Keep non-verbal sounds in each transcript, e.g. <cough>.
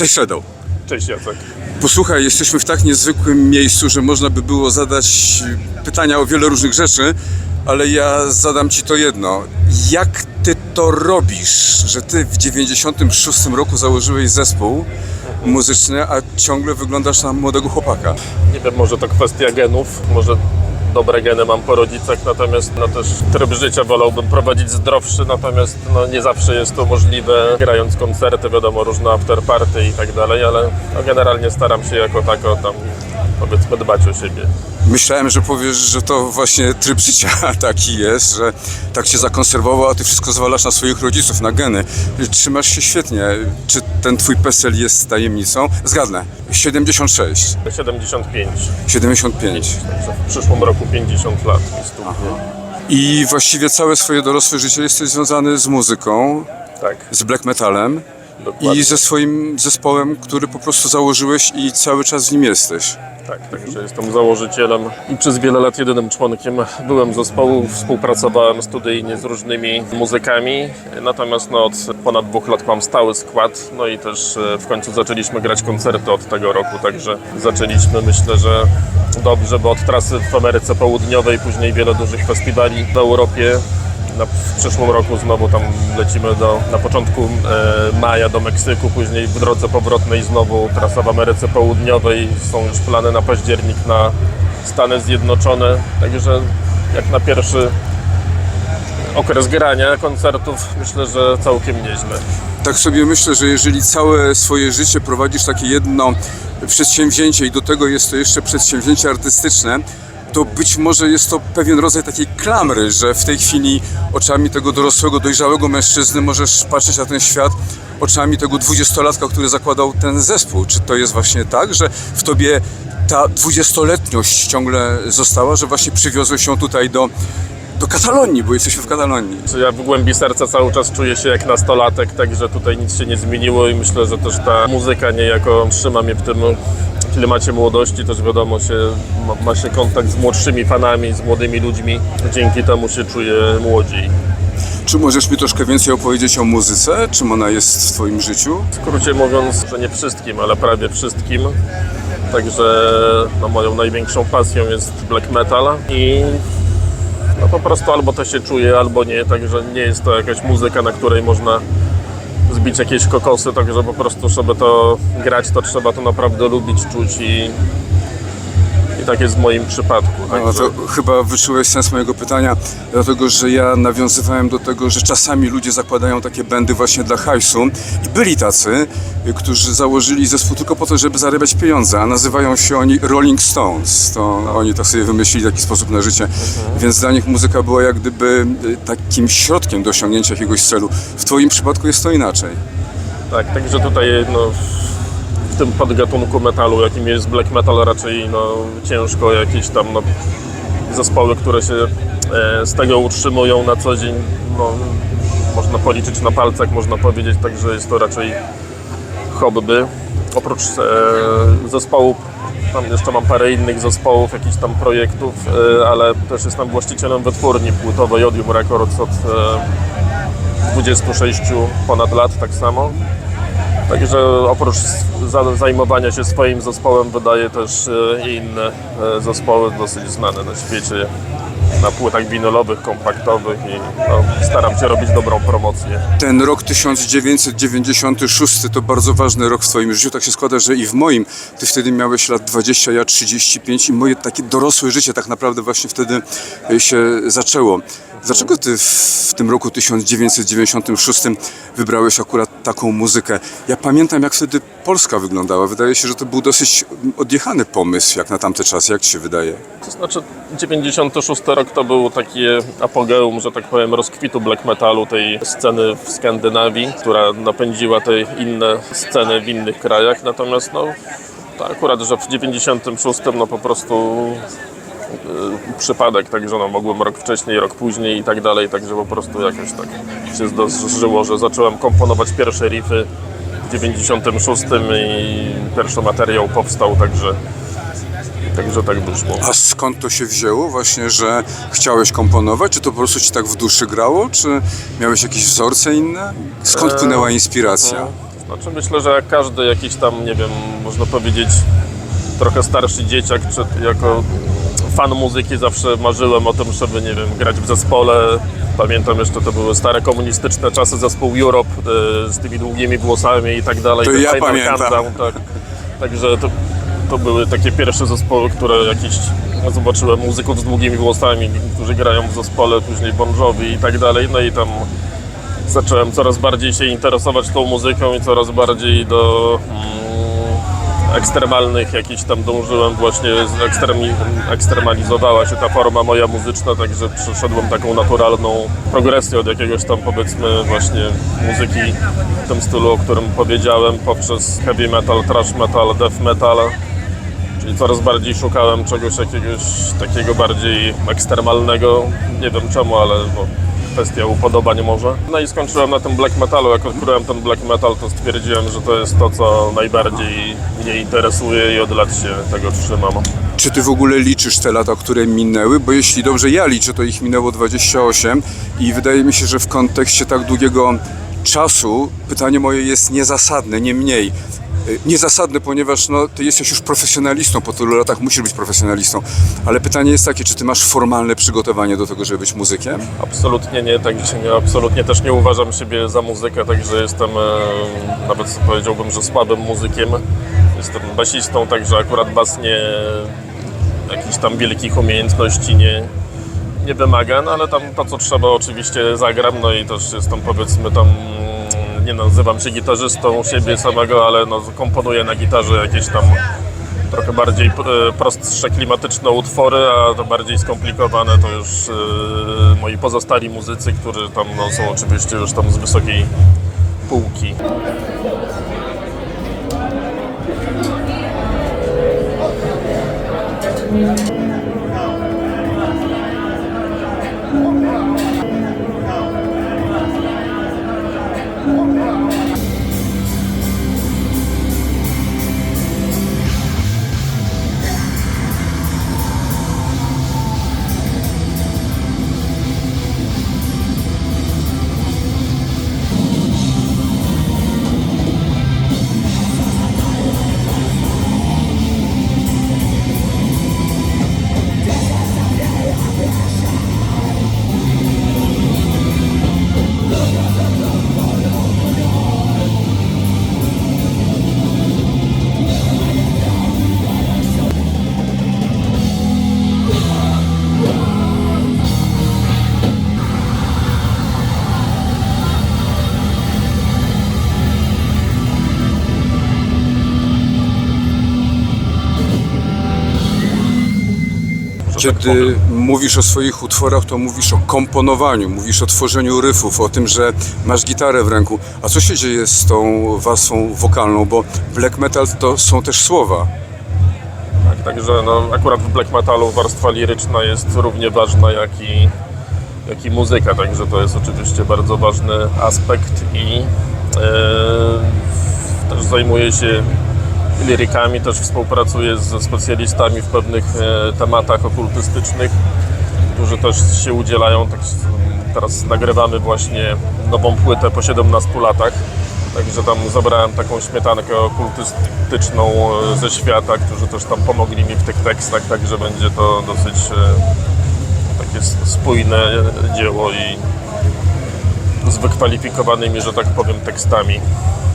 Cześć Shadow. Cześć Jacek. Posłuchaj, jesteśmy w tak niezwykłym miejscu, że można by było zadać pytania o wiele różnych rzeczy, ale ja zadam ci to jedno. Jak ty to robisz, że ty w 96 roku założyłeś zespół muzyczny, a ciągle wyglądasz na młodego chłopaka? Nie wiem, może to kwestia genów, może dobre geny mam po rodzicach, natomiast no też tryb życia wolałbym prowadzić zdrowszy, natomiast no nie zawsze jest to możliwe grając koncerty, wiadomo, różne afterparty i tak dalej, ale no generalnie staram się jako tako tam powiedzmy dbać o siebie. Myślałem, że powiesz, że to właśnie tryb życia <laughs> taki jest, że tak cię zakonserwował, a ty wszystko zwalasz na swoich rodziców, na geny. Trzymasz się świetnie. Czy ten twój PESEL jest tajemnicą? Zgadnę. 76, 75, 75. także w przyszłym roku 50 lat. I właściwie całe swoje dorosłe życie jesteś związany z muzyką, Tak, z black metalem dokładnie. i ze swoim zespołem, który po prostu założyłeś i cały czas w nim jesteś. Tak, także jestem założycielem i przez wiele lat jedynym członkiem byłem zespołu, współpracowałem studyjnie z różnymi muzykami, natomiast no, od ponad dwóch lat mam stały skład, no i też e, w końcu zaczęliśmy grać koncerty od tego roku, także zaczęliśmy myślę, że dobrze, bo od trasy w Ameryce Południowej, później wiele dużych festiwali w Europie, na, w przyszłym roku znowu tam lecimy do, na początku e, maja do Meksyku, później w drodze powrotnej znowu trasa w Ameryce Południowej. Są już plany na październik na Stany Zjednoczone, także jak na pierwszy okres grania koncertów myślę, że całkiem nieźle. Tak sobie myślę, że jeżeli całe swoje życie prowadzisz takie jedno przedsięwzięcie i do tego jest to jeszcze przedsięwzięcie artystyczne, to być może jest to pewien rodzaj takiej klamry, że w tej chwili oczami tego dorosłego, dojrzałego mężczyzny możesz patrzeć na ten świat oczami tego dwudziestolatka, który zakładał ten zespół. Czy to jest właśnie tak, że w tobie ta dwudziestoletniość ciągle została, że właśnie przywiozłeś się tutaj do, do Katalonii, bo jesteśmy w Katalonii. Ja w głębi serca cały czas czuję się jak nastolatek, także tutaj nic się nie zmieniło i myślę, że też ta muzyka niejako trzyma mnie w tym klimacie młodości, też wiadomo się, ma, ma się kontakt z młodszymi fanami, z młodymi ludźmi, dzięki temu się czuję młodziej. Czy możesz mi troszkę więcej opowiedzieć o muzyce? Czym ona jest w Twoim życiu? W skrócie mówiąc, że nie wszystkim, ale prawie wszystkim. Także no, moją największą pasją jest black metal i no, po prostu albo to się czuje, albo nie. Także nie jest to jakaś muzyka, na której można zbić jakieś kokosy, także po prostu, żeby to grać, to trzeba to naprawdę lubić, czuć i, i tak jest w moim przypadku. No Także, to chyba wyczułeś sens mojego pytania, dlatego że ja nawiązywałem do tego, że czasami ludzie zakładają takie bendy właśnie dla hajsu i byli tacy, którzy założyli zespół tylko po to, żeby zarabiać pieniądze, a nazywają się oni Rolling Stones. To oni tak sobie wymyślili taki sposób na życie, więc dla nich muzyka była jak gdyby y, takim środkiem do osiągnięcia jakiegoś celu. W Twoim przypadku jest to inaczej. tak, także tutaj no, tym podgatunku metalu, jakim jest black metal, raczej no, ciężko jakieś tam no, zespoły, które się e, z tego utrzymują na co dzień, no, można policzyć na palcach, można powiedzieć, także jest to raczej hobby. Oprócz e, zespołów, tam jeszcze mam parę innych zespołów, jakichś tam projektów, e, ale też jestem właścicielem wytwórni płytowej Odium Records od e, 26 ponad lat tak samo. Także oprócz za, zajmowania się swoim zespołem wydaje też e, inne e, zespoły dosyć znane na świecie na płytach winylowych, kompaktowych i no, staram się robić dobrą promocję. Ten rok 1996 to bardzo ważny rok w Twoim życiu. Tak się składa, że i w moim. Ty wtedy miałeś lat 20, ja 35 i moje takie dorosłe życie tak naprawdę właśnie wtedy e, się zaczęło. Dlaczego Ty w tym roku 1996 wybrałeś akurat taką muzykę? Ja pamiętam, jak wtedy Polska wyglądała. Wydaje się, że to był dosyć odjechany pomysł, jak na tamte czasy. Jak Ci się wydaje? To znaczy 96 rok to był takie apogeum, że tak powiem, rozkwitu black metalu, tej sceny w Skandynawii, która napędziła te inne sceny w innych krajach. Natomiast no, to akurat, że w 96 no po prostu przypadek, także no, mogłem rok wcześniej, rok później i tak dalej, także po prostu jakoś tak się zdarzyło, że zacząłem komponować pierwsze riffy w 96 i pierwszy materiał powstał, także, także tak wyszło. A skąd to się wzięło właśnie, że chciałeś komponować? Czy to po prostu Ci tak w duszy grało? Czy miałeś jakieś wzorce inne? Skąd płynęła inspiracja? Znaczy myślę, że każdy jakiś tam, nie wiem, można powiedzieć trochę starszy dzieciak, czy jako fan muzyki zawsze marzyłem o tym, żeby, nie wiem, grać w zespole. Pamiętam jeszcze, to były stare komunistyczne czasy, zespół Europe e, z tymi długimi włosami i tak dalej. To ten ja Final pamiętam. Countdown, tak. Także to, to były takie pierwsze zespoły, które jakieś no, zobaczyłem muzyków z długimi włosami, którzy grają w zespole, później Bon Jovi i tak dalej. No i tam zacząłem coraz bardziej się interesować tą muzyką i coraz bardziej do mm, ekstremalnych jakichś tam dążyłem właśnie, ekstremi, ekstremalizowała się ta forma moja muzyczna, także przeszedłem taką naturalną progresję od jakiegoś tam powiedzmy właśnie muzyki w tym stylu, o którym powiedziałem, poprzez heavy metal, thrash metal, death metal, Czyli coraz bardziej szukałem czegoś jakiegoś takiego bardziej ekstremalnego. Nie wiem czemu, ale bo kwestia upodobań może. No i skończyłem na tym black metalu. Jak odkryłem ten black metal, to stwierdziłem, że to jest to, co najbardziej mnie interesuje i od lat się tego trzymam. Czy ty w ogóle liczysz te lata, które minęły? Bo jeśli dobrze ja liczę, to ich minęło 28 i wydaje mi się, że w kontekście tak długiego czasu pytanie moje jest niezasadne, nie mniej. Y, Niezasadne, ponieważ no, ty jesteś już profesjonalistą, po tylu latach musisz być profesjonalistą, ale pytanie jest takie, czy ty masz formalne przygotowanie do tego, żeby być muzykiem? Absolutnie nie, także nie, absolutnie też nie uważam siebie za muzykę, także jestem e, nawet powiedziałbym, że słabym muzykiem. Jestem basistą, także akurat bas nie jakichś tam wielkich umiejętności nie, nie wymaga, no ale tam to co trzeba oczywiście zagram, no i też jestem powiedzmy tam nie nazywam się gitarzystą siebie samego, ale no, komponuję na gitarze jakieś tam trochę bardziej e, prostsze klimatyczne utwory, a to bardziej skomplikowane to już e, moi pozostali muzycy, którzy tam no, są oczywiście już tam z wysokiej półki. że tak Kiedy powiem. mówisz o swoich utworach, to mówisz o komponowaniu, mówisz o tworzeniu ryfów, o tym, że masz gitarę w ręku. A co się dzieje z tą warstwą wokalną? Bo black metal to są też słowa. Tak, także no, akurat w black metalu warstwa liryczna jest równie ważna jak i, jak i muzyka, także to jest oczywiście bardzo ważny aspekt i e, też zajmuję się lirykami, też współpracuję ze specjalistami w pewnych e, tematach okultystycznych, którzy też się udzielają. Tak, teraz nagrywamy właśnie nową płytę po 17 latach. Także tam zabrałem taką śmietankę okultystyczną e, ze świata, którzy też tam pomogli mi w tych tekstach, także będzie to dosyć e, takie spójne dzieło i z wykwalifikowanymi, że tak powiem, tekstami.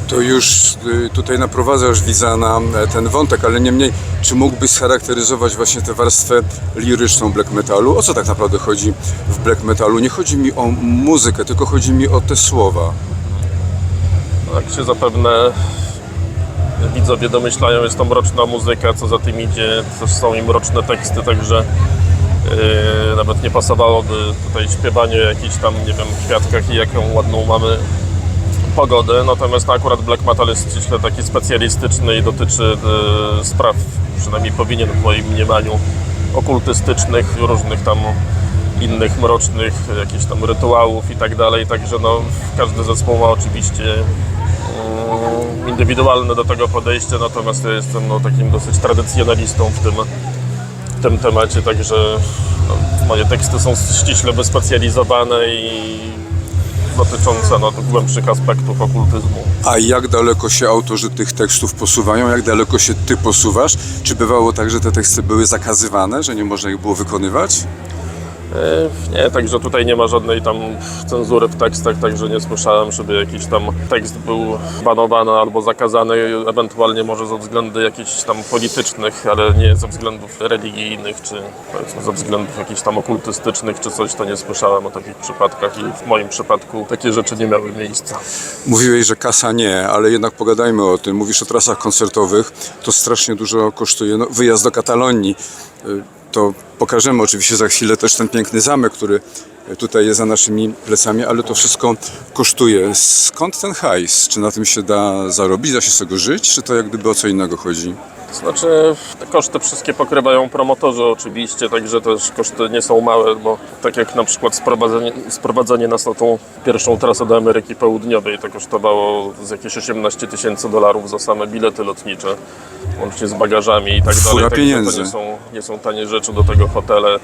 To już y, tutaj naprowadzasz widza na e, ten wątek, ale niemniej, czy mógłbyś scharakteryzować właśnie tę warstwę liryczną black metalu? O co tak naprawdę chodzi w black metalu? Nie chodzi mi o muzykę, tylko chodzi mi o te słowa. Jak się zapewne widzowie domyślają, jest to mroczna muzyka, co za tym idzie, też są i mroczne teksty, także yy, nawet nie pasowałoby tutaj śpiewanie o jakichś tam, nie wiem, kwiatkach i jaką ładną mamy pogodę. Natomiast akurat black metal jest ściśle taki specjalistyczny i dotyczy yy, spraw, przynajmniej powinien w moim mniemaniu, okultystycznych, różnych tam innych mrocznych jakichś tam rytuałów i tak dalej, także no każdy zespół ma oczywiście mm, indywidualne do tego podejście, natomiast ja jestem no, takim dosyć tradycjonalistą w tym, w tym temacie, także no, moje teksty są ściśle wyspecjalizowane i dotyczące no, głębszych aspektów okultyzmu. A jak daleko się autorzy tych tekstów posuwają? Jak daleko się ty posuwasz? Czy bywało tak, że te teksty były zakazywane, że nie można ich było wykonywać? E, Nie, także tutaj nie ma żadnej tam cenzury w tekstach, także nie słyszałem, żeby jakiś tam tekst był banowany albo zakazany, ewentualnie może ze względów jakichś tam politycznych, ale nie ze względów religijnych, czy ze względów jakichś tam okultystycznych, czy coś, to nie słyszałem o takich przypadkach i w moim przypadku takie rzeczy nie miały miejsca. Mówiłeś, że kasa nie, ale jednak pogadajmy o tym. Mówisz o trasach koncertowych, to strasznie dużo kosztuje. No, wyjazd do Katalonii, y, to pokażemy oczywiście za chwilę też ten piękny zamek, który tutaj jest za naszymi plecami, ale to wszystko kosztuje. Skąd ten hajs? Czy na tym się da zarobić, da się z tego żyć, czy to jak gdyby o co innego chodzi? Znaczy, te koszty wszystkie pokrywają promotorzy oczywiście, także też koszty nie są małe, bo tak jak na przykład sprowadzenie, sprowadzenie nas na tą pierwszą trasę do Ameryki Południowej, to kosztowało z jakieś 18 tysięcy dolarów za same bilety lotnicze, łącznie z bagażami i tak Fura dalej. Także pieniędzy. To nie są, nie są tanie rzeczy, do tego hotele,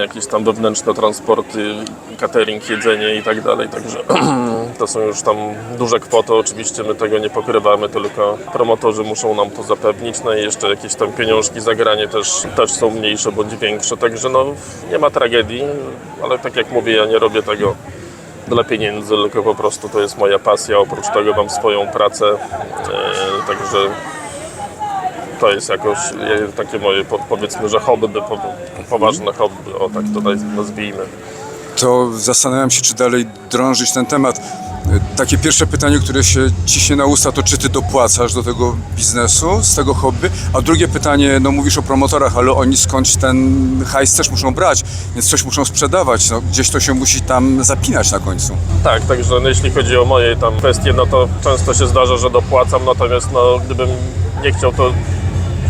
jakieś tam wewnętrzne transporty, catering, jedzenie i tak dalej, także <clears throat> to są już tam duże kwoty, oczywiście my tego nie pokrywamy, tylko promotorzy muszą nam to zapewnić, no i jeszcze jakieś tam pieniążki za granie też, też są mniejsze bądź większe, także no nie ma tragedii, ale tak jak mówię, ja nie robię tego dla pieniędzy, tylko po prostu to jest moja pasja, oprócz tego mam swoją pracę, e, także to jest jakoś takie moje po- powiedzmy, że hobby, po, poważne hobby, o tak tutaj nazwijmy. to zastanawiam się, czy dalej drążyć ten temat. Takie pierwsze pytanie, które się ciśnie na usta, to czy ty dopłacasz do tego biznesu, z tego hobby? A drugie pytanie, no mówisz o promotorach, ale oni skądś ten hajs też muszą brać, więc coś muszą sprzedawać, no, gdzieś to się musi tam zapinać na końcu. Tak, także no, jeśli chodzi o moje tam kwestie, no to często się zdarza, że dopłacam, natomiast no, gdybym nie chciał, to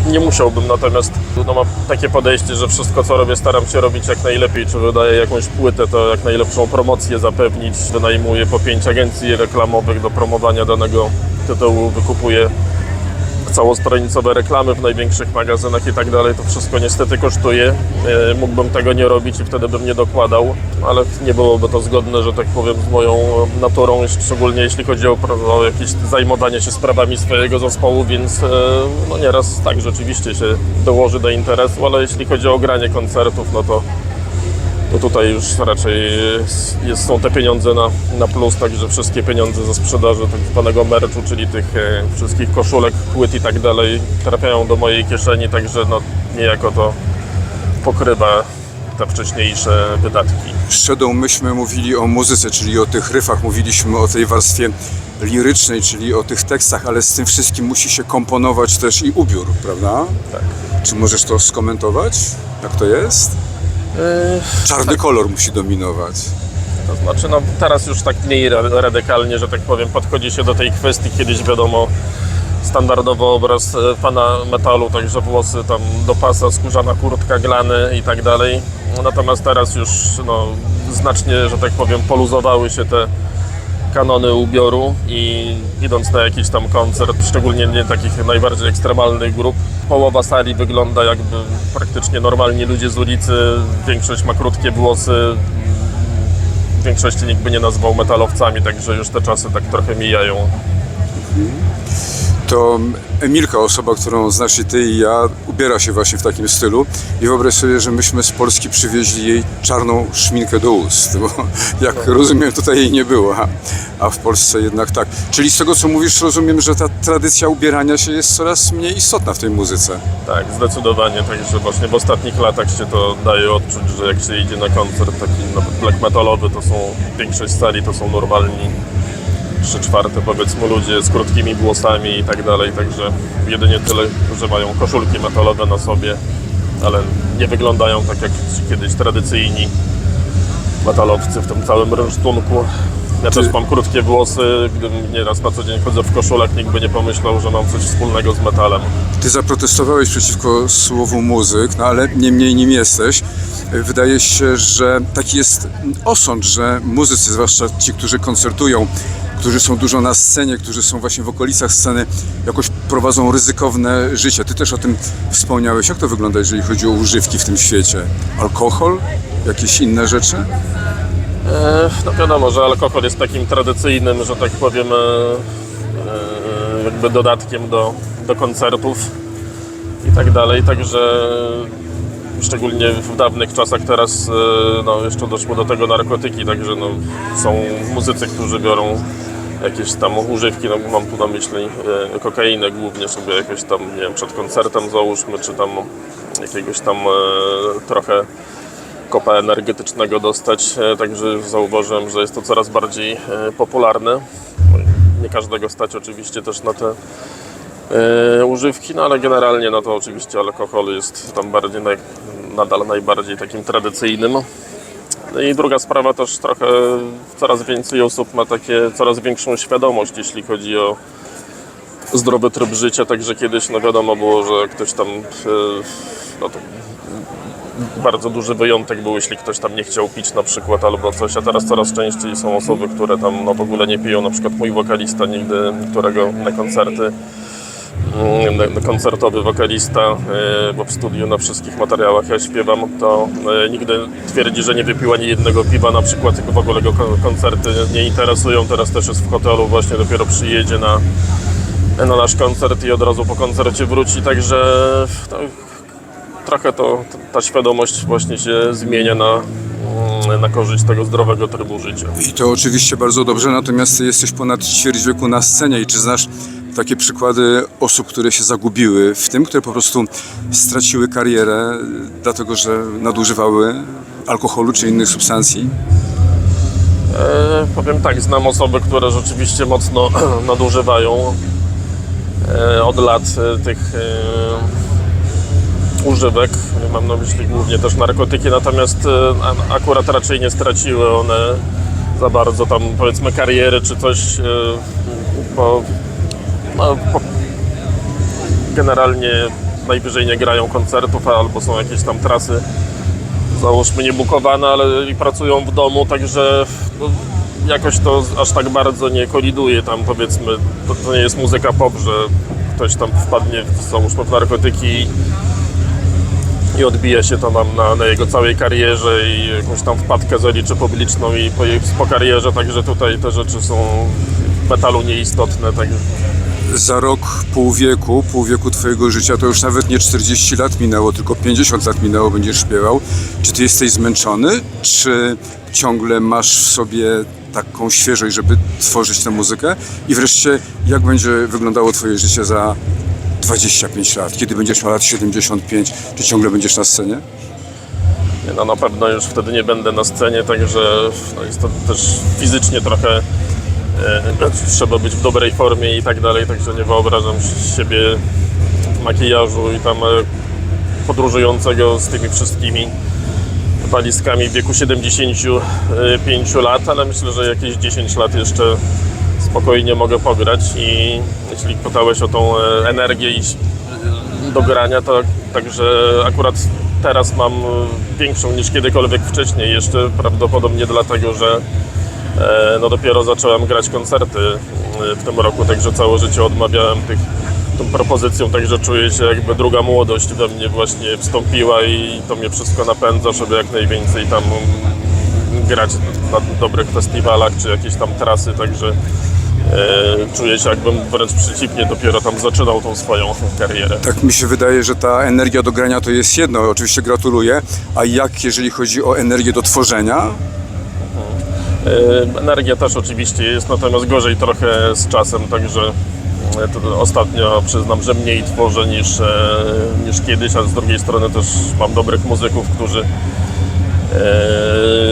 nie musiałbym, natomiast no, mam takie podejście, że wszystko co robię staram się robić jak najlepiej, czy wydaję jakąś płytę, to jak najlepszą promocję zapewnić, wynajmuję po pięć agencji reklamowych do promowania danego tytułu, wykupuję całostronicowe reklamy w największych magazynach i tak dalej, to wszystko niestety kosztuje. E, Mógłbym tego nie robić i wtedy bym nie dokładał, ale nie byłoby to zgodne, że tak powiem, z moją naturą, szczególnie jeśli chodzi o, o jakieś zajmowanie się sprawami swojego zespołu, więc e, no nieraz tak rzeczywiście się dołoży do interesu, ale jeśli chodzi o granie koncertów, no to to tutaj już raczej jest, jest, są te pieniądze na, na plus, także wszystkie pieniądze ze sprzedaży tak zwanego merchu, czyli tych e, wszystkich koszulek, płyt i tak dalej trafiają do mojej kieszeni, także no, niejako to pokrywa te wcześniejsze wydatki. Shadow myśmy mówili o muzyce, czyli o tych ryfach, mówiliśmy o tej warstwie lirycznej, czyli o tych tekstach, ale z tym wszystkim musi się komponować też i ubiór, prawda? Tak. Czy możesz to skomentować? Jak to jest? Czarny kolor musi dominować. To znaczy, no teraz już tak mniej ra- radykalnie, że tak powiem, podchodzi się do tej kwestii. Kiedyś wiadomo, standardowo obraz e, pana metalu, także włosy tam do pasa, skórzana kurtka, glany i tak dalej. Natomiast teraz już no, znacznie, że tak powiem, poluzowały się te kanony ubioru i idąc na jakiś tam koncert, szczególnie nie takich najbardziej ekstremalnych grup, połowa sali wygląda jakby praktycznie normalni ludzie z ulicy, większość ma krótkie włosy, w większości nikt by nie nazwał metalowcami, także już te czasy tak trochę mijają. To Emilka, osoba, którą znasz i ty i ja, ubiera się właśnie w takim stylu i wyobraź sobie, że myśmy z Polski przywieźli jej czarną szminkę do ust, bo <laughs> jak rozumiem tutaj jej nie było, a, w Polsce jednak tak. Czyli z tego co mówisz rozumiem, że ta tradycja ubierania się jest coraz mniej istotna w tej muzyce. Tak, zdecydowanie, także właśnie w ostatnich latach się to daje odczuć, że jak się idzie na koncert taki nawet black metalowy, to są, większość sali to są normalni, trzy czwarte powiedzmy ludzie z krótkimi włosami i tak dalej, także jedynie tyle, że mają koszulki metalowe na sobie, ale nie wyglądają tak jak kiedyś tradycyjni metalowcy w tym całym rynsztunku. Ja Ty- też mam krótkie włosy, gdybym nieraz na co dzień chodzę w koszulach, nikt by nie pomyślał, że mam coś wspólnego z metalem. Ty zaprotestowałeś przeciwko słowu muzyk, no ale niemniej nim jesteś. Wydaje się, że taki jest osąd, że muzycy, zwłaszcza ci, którzy koncertują, którzy są dużo na scenie, którzy są właśnie w okolicach sceny, jakoś prowadzą ryzykowne życie. Ty też o tym wspomniałeś. Jak to wygląda, jeżeli chodzi o używki w tym świecie? Alkohol? Jakieś inne rzeczy? E, No wiadomo, że alkohol jest takim tradycyjnym, że tak powiem, e, e, jakby dodatkiem do, do koncertów i tak dalej, także szczególnie w dawnych czasach teraz no, jeszcze doszło do tego narkotyki, także no, są muzycy, którzy biorą jakieś tam używki, no, mam tu na myśli e, kokainę głównie, żeby jakoś tam, nie wiem, przed koncertem załóżmy, czy tam jakiegoś tam e, trochę kopa energetycznego dostać, e, także zauważyłem, że jest to coraz bardziej popularne. No Nie każdego stać oczywiście też na te używki, no ale generalnie no to oczywiście alkohol jest tam bardziej nadal najbardziej takim tradycyjnym. I druga sprawa też trochę coraz więcej osób ma takie coraz większą świadomość, jeśli chodzi o zdrowy tryb życia, także kiedyś no wiadomo było, że ktoś tam e, no to bardzo duży wyjątek był, jeśli ktoś tam nie chciał pić na przykład albo coś, a teraz coraz częściej są osoby, które tam no, w ogóle nie piją, na przykład mój wokalista nigdy, którego na koncerty koncertowy wokalista, e, bo w studiu na wszystkich materiałach ja śpiewam, to e, nigdy twierdzi, że nie wypił ani jednego piwa, na przykład w ogóle go kon- koncerty nie interesują, teraz też jest w hotelu, właśnie dopiero przyjedzie na, na nasz koncert i od razu po koncercie wróci, także to, trochę to, ta świadomość właśnie się zmienia na, mm, na korzyść tego zdrowego trybu życia. I to oczywiście bardzo dobrze, natomiast jesteś ponad ćwierć wieku na scenie i czy znasz takie przykłady osób, które się zagubiły w tym, które po prostu straciły karierę dlatego, że nadużywały alkoholu czy innych substancji? E, powiem tak, znam osoby, które rzeczywiście mocno <clears throat> nadużywają e, od lat e, tych e, używek. Mam na myśli głównie też narkotyki, natomiast e, akurat raczej nie straciły one za bardzo tam powiedzmy kariery czy coś, e, bo generalnie najwyżej nie grają koncertów albo są jakieś tam trasy załóżmy niebukowane, ale i pracują w domu, także no, jakoś to aż tak bardzo nie koliduje tam powiedzmy, to, to nie jest muzyka pop, że ktoś tam wpadnie w, załóżmy w narkotyki i odbije się to nam na, na jego całej karierze i jakąś tam wpadkę zaliczy publiczną i po, po karierze, także tutaj te rzeczy są w metalu nieistotne, także Za rok, pół wieku, pół wieku twojego życia, to już nawet nie 40 lat minęło, tylko 50 lat minęło, będziesz śpiewał. Czy ty jesteś zmęczony, czy ciągle masz w sobie taką świeżość, żeby tworzyć tę muzykę? I wreszcie, jak będzie wyglądało twoje życie za 25 lat? Kiedy będziesz miał lat 75? Czy ciągle będziesz na scenie? Nie, No na pewno już wtedy nie będę na scenie, także no jest to też fizycznie trochę trzeba być w dobrej formie i tak dalej, także nie wyobrażam siebie makijażu i tam e, podróżującego z tymi wszystkimi walizkami w wieku 75 lat, ale myślę, że jakieś 10 lat jeszcze spokojnie mogę pograć i jeśli pytałeś o tą e, energię i do grania, to także akurat teraz mam e, większą niż kiedykolwiek wcześniej, jeszcze prawdopodobnie dlatego, że e, no dopiero zacząłem grać koncerty e, w tym roku, także całe życie odmawiałem tych tą propozycją, także czuję się jakby druga młodość we mnie właśnie wstąpiła i to mnie wszystko napędza, żeby jak najwięcej tam grać na dobrych festiwalach czy jakieś tam trasy, także e, czuję się jakbym wręcz przeciwnie dopiero tam zaczynał tą swoją karierę. Tak mi się wydaje, że ta energia do grania to jest jedno, oczywiście gratuluję, a jak jeżeli chodzi o energię do tworzenia? Energia też oczywiście jest, natomiast gorzej trochę z czasem, także e, ostatnio przyznam, że mniej tworzę niż, e, niż kiedyś, a z drugiej strony też mam dobrych muzyków, którzy e,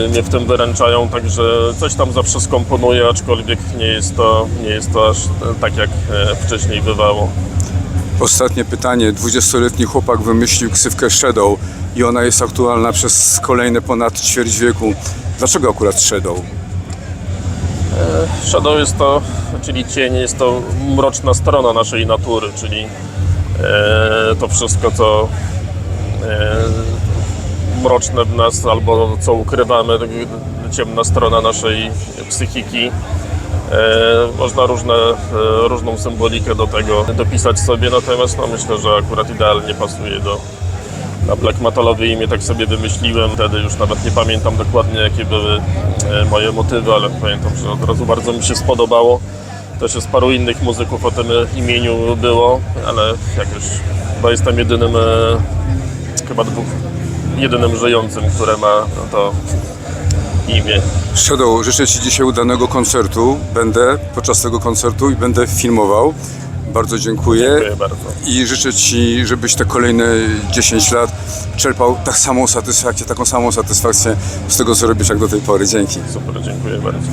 mnie w tym wyręczają, także coś tam zawsze skomponuję, aczkolwiek nie jest to, nie jest to aż tak jak wcześniej bywało. Ostatnie pytanie. 20-letni chłopak wymyślił ksywkę Shadow i ona jest aktualna przez kolejne ponad ćwierć wieku. Dlaczego akurat Shadow? Shadow jest to, czyli cień, jest to mroczna strona naszej natury, czyli e, to wszystko, co e, mroczne w nas albo co ukrywamy, ciemna strona naszej psychiki. E, można różne, e, różną symbolikę do tego dopisać sobie, natomiast no, myślę, że akurat idealnie pasuje do, na black metalowe imię tak sobie wymyśliłem. Wtedy już nawet nie pamiętam dokładnie jakie były e, moje motywy, ale pamiętam, że od razu bardzo mi się spodobało. Też jest paru innych muzyków o tym imieniu było, ale jak już chyba jestem jedynym, e, chyba dwóch, jedynym żyjącym, które ma no to imię. Shadow, życzę Ci dzisiaj udanego koncertu. Będę podczas tego koncertu i będę filmował. Bardzo dziękuję. Dziękuję bardzo. I życzę Ci, żebyś te kolejne 10 lat czerpał tak samą satysfakcję, taką samą satysfakcję z tego, co robisz jak do tej pory. Dzięki. Super, dziękuję bardzo.